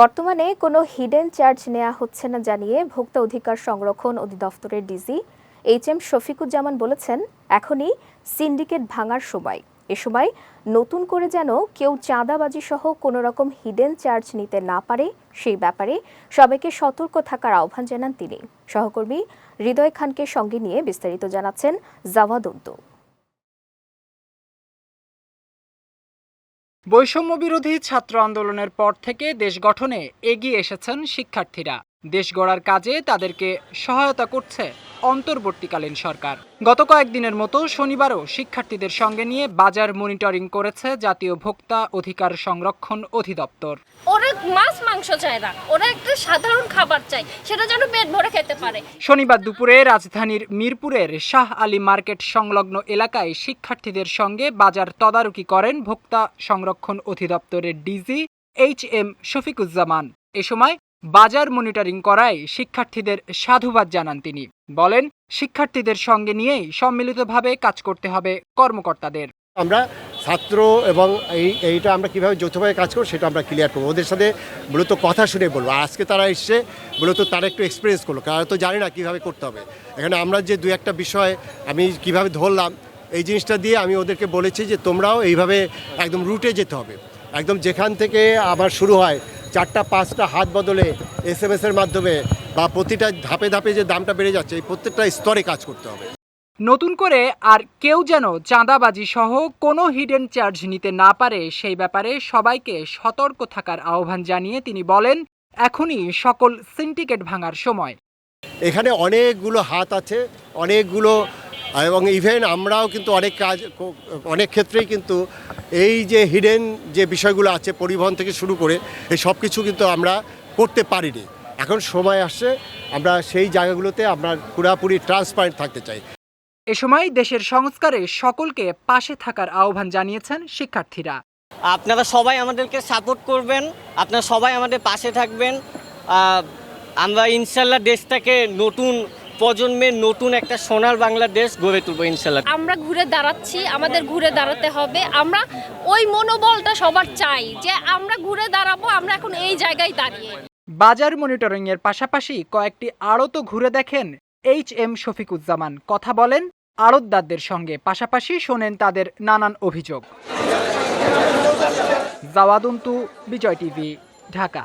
বর্তমানে কোনো hidden charge নেওয়া হচ্ছে না জানিয়ে ভোক্তা অধিকার সংরক্ষণ অধিদপ্তরের ডিজি এইচ এম শফিকুজ্জামান বলেছেন, এখনই সিন্ডিকেট ভাঙার সময়। এ সময় নতুন করে যেন কেউ চাঁদাবাজি সহ কোনো রকম হিডেন চার্জ নিতে না পারে, সেই ব্যাপারে সবাইকে সতর্ক থাকার আহ্বান জানান তিনি। সহকর্মী হৃদয় খানকে সঙ্গে নিয়ে বিস্তারিত জানাচ্ছেন জাওয়াদুদ্দু বৈষম্য বিরোধী ছাত্র আন্দোলনের পর থেকে দেশ গঠনে এগিয়ে এসেছেন শিক্ষার্থীরা। দেশ গড়ার কাজে তাদেরকে সহায়তা করছে অন্তর্বর্তীকালীন সরকার। গত কয়েকদিনের মতো শনিবারও শিক্ষার্থীদের সঙ্গে নিয়ে বাজার মনিটরিং করেছে জাতীয় ভোক্তা অধিকার সংরক্ষণ অধিদপ্তর। ওরা মাছ মাংস চায় না। ওরা একটা সাধারণ খাবার চাই সেটা যেন পেট ভরে খেতে পারে। শনিবার দুপুরে রাজধানীর মিরপুরের শাহ আলী মার্কেট সংলগ্ন এলাকায় শিক্ষার্থীদের সঙ্গে বাজার তদারকি করেন ভোক্তা সংরক্ষণ অধিদপ্তরের ডিজি এইচ এম শফিকুজ্জামান। এ সময় বাজার মনিটরিং করায় শিক্ষার্থীদের সাধুবাদ জানান তিনি। বলেন, শিক্ষার্থীদের সঙ্গে নিয়েই সম্মিলিতভাবে কাজ করতে হবে কর্মকর্তাদের। আমরা ছাত্র এবং এই, এইটা আমরা কীভাবে যৌথভাবে কাজ করব সেটা আমরা ক্লিয়ার করব। ওদের সাথে মূলত কথা শুনে বলব। আজকে তারা এসছে, মূলত তারা একটু এক্সপিরিয়েন্স করল। তারা তো জানে না কীভাবে করতে হবে। এখানে আমরা যে দু একটা বিষয় আমি কীভাবে ধরলাম, এই জিনিসটা দিয়ে আমি ওদেরকে বলেছি যে তোমরাও এইভাবে একদম রুটে যেতে হবে। একদম যেখান থেকে আবার শুরু হয় চারটা পাঁচটা হাত বদলে এস এম এর মাধ্যমে বা প্রতিটা ধাপে ধাপে যে দামটা বেড়ে যাচ্ছে এই প্রত্যেকটা স্তরে কাজ করতে হবে। নতুন করে আর কেউ যেন চাঁদাবাজি সহ কোনো হিডেন চার্জ নিতে না পারে সেই ব্যাপারে সবাইকে সতর্ক থাকার আহ্বান জানিয়ে তিনি বলেন এখনই সকল সিন্ডিকেট ভাঙার সময়। এখানে অনেকগুলো হাত আছে অনেকগুলো এবং ইভেন আমরাও কিন্তু অনেক কাজ অনেক ক্ষেত্রেই কিন্তু এই যে হিডেন যে বিষয়গুলো আছে পরিবহন থেকে শুরু করে এই সব কিছু কিন্তু আমরা করতে পারিনি। এখন সময় আসছে আমরা সেই জায়গাগুলোতে আমরা পুরাপুরি ট্রান্সপারেন্ট থাকতে চাই। এ সময় দেশের সংস্কারে সকলকে পাশে থাকার আহ্বান জানিয়েছেন শিক্ষার্থীরা। আপনারা সবাই আমাদেরকে সাপোর্ট করবেন আপনারা সবাই আমাদের পাশে থাকবেন। আমরা ইনশাল্লাহ দেশটাকে নতুন প্রজন্মের নতুন একটা সোনার বাংলাদেশ গড়ে তুলবো ইনশাল্লাহ আমরা ঘুরে দাঁড়াচ্ছি আমাদের ঘুরে দাঁড়াতে হবে। আমরা ওই মনোবলটা সবার চাই যে আমরা ঘুরে দাঁড়াবো আমরা এখন এই জায়গায় দাঁড়িয়ে। বাজার মনিটরিং এর পাশাপাশি কয়েকটি আড়তও ঘুরে দেখেন এইচ এম শফিকুজ্জামান। কথা বলেন আড়তদারদের সঙ্গে পাশাপাশি শোনেন তাদের নানান অভিযোগ। জাওয়াদুন্তু বিজয় টিভি ঢাকা।